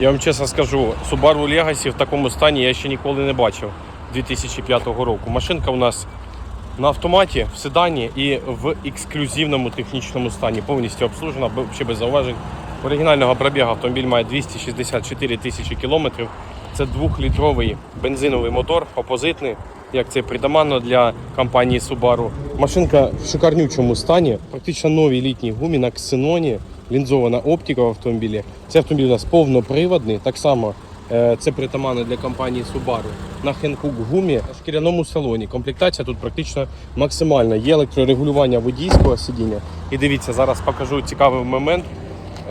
Я вам чесно скажу, Subaru Legacy в такому стані я ще ніколи не бачив 2005 року. Машинка у нас на автоматі, в седані і в ексклюзивному технічному стані. Повністю обслужена, ще без зауважень. Оригінального пробігу автомобіль має 264 тисячі кілометрів. Це двохлітровий бензиновий мотор, опозитний, як це притаманно для компанії Subaru. Машинка в шикарнючому стані, практично новій літній гумі на ксеноні, лінзована оптика в автомобілі. Цей автомобіль у нас повноприводний, так само е, це притаманно для компанії Subaru. На Hankook гумі на шкіряному салоні. Комплектація тут практично максимальна. Є електрорегулювання водійського сидіння. І дивіться, зараз покажу цікавий момент.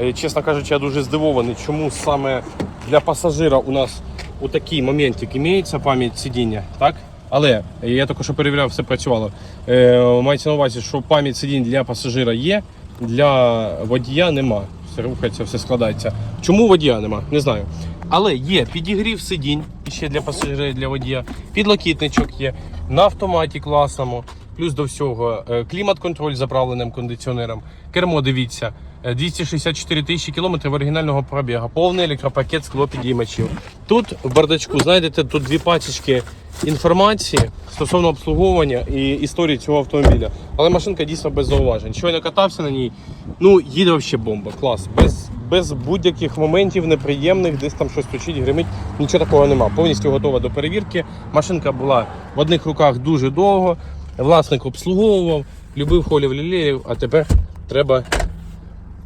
Е, Чесно кажучи, я дуже здивований, чому саме для пасажира у нас у такий моментик імеється пам'ять сидіння, так? Але я що перевіряв, все працювало. Е, мається на увазі, що пам'ять сидінь для пасажира є, для водія нема. Все рухається, все складається. Чому водія нема? Не знаю. Але є підігрів сидінь ще для пасажирів, для водія, підлокітничок є, на автоматі класному. Плюс до всього е, клімат-контроль заправленим кондиціонером. Кермо, дивіться, е, 264 тисячі кілометрів оригінального пробігу, повний електропакет склопідіймачів. Тут в бардачку знайдете тут дві пачечки інформації стосовно обслуговування і історії цього автомобіля. Але машинка дійсно без зауважень. Щойно катався на ній. Ну, їде взагалі бомба, клас. Без, без будь-яких моментів неприємних, десь там щось точить, гримить. Нічого такого нема. Повністю готова до перевірки. Машинка була в одних руках дуже довго. Власник обслуговував, любив холів лілеїв, а тепер треба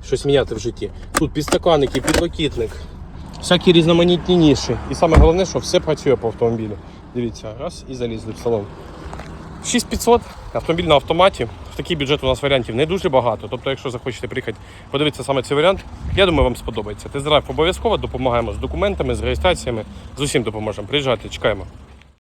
щось міняти в житті. Тут підстаканники, підлокітник, всякі різноманітні ніші. І саме головне, що все працює по автомобілю. Дивіться, раз і залізли в салон. 6500, автомобіль на автоматі. В такий бюджет у нас варіантів не дуже багато. Тобто, якщо захочете приїхати подивитися саме цей варіант, я думаю, вам сподобається. Тест-драйв обов'язково допомагаємо з документами, з реєстраціями. З усім допоможемо. Приїжджайте, чекаємо.